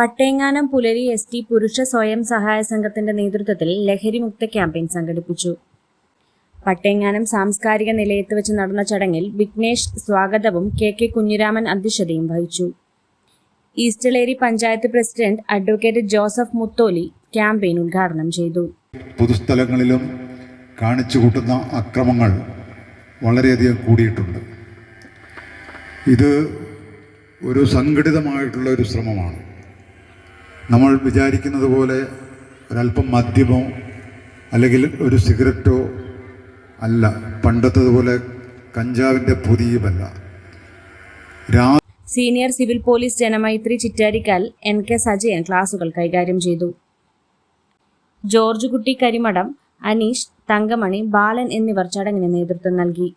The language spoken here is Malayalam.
പട്ടേങ്ങാനം പുലരി എസ് ടി പുരുഷ സ്വയം സഹായ സംഘത്തിന്റെ നേതൃത്വത്തിൽ ലഹരിമുക്ത ക്യാമ്പയിൻ സംഘടിപ്പിച്ചു. പട്ടേങ്ങാനം സാംസ്കാരിക നിലയത്ത് വെച്ച് നടന്ന ചടങ്ങിൽ വിഘ്നേഷ് സ്വാഗതവും കെ കെ കുഞ്ഞിരാമൻ അധ്യക്ഷതയും വഹിച്ചു. East Eleri panchayat president advocate Joseph Mutholi campaign ഉദ്ഘാടനം ചെയ്തു. പൊതുസ്ഥലങ്ങളിലും കാണിച്ചു കൂട്ടുന്ന അക്രമങ്ങൾ വളരെയധികം കൂടിയിട്ടുണ്ട്. ഇത് ഒരു സംഘടിതമായിട്ടുള്ള ഒരു ശ്രമമാണ്. നമ്മൾ വിചാരിക്കുന്നത് പോലെ ഒരല്പം മദ്യമോ അല്ലെങ്കിൽ ഒരു സിഗരറ്റോ അല്ല. പണ്ടത്തതുപോലെ കഞ്ചാവിന്റെ പുതിയുമല്ല. Senior civil police Janamaithri Chittarikkal N K Sajayan ക്ലാസുകൾ കൈകാര്യം ചെയ്തു. ജോർജ് കുട്ടി കരിമടം അനീഷ് തങ്കമണി ബാലൻ എന്നിവർ ചടങ്ങിന് നേതൃത്വം നൽകി.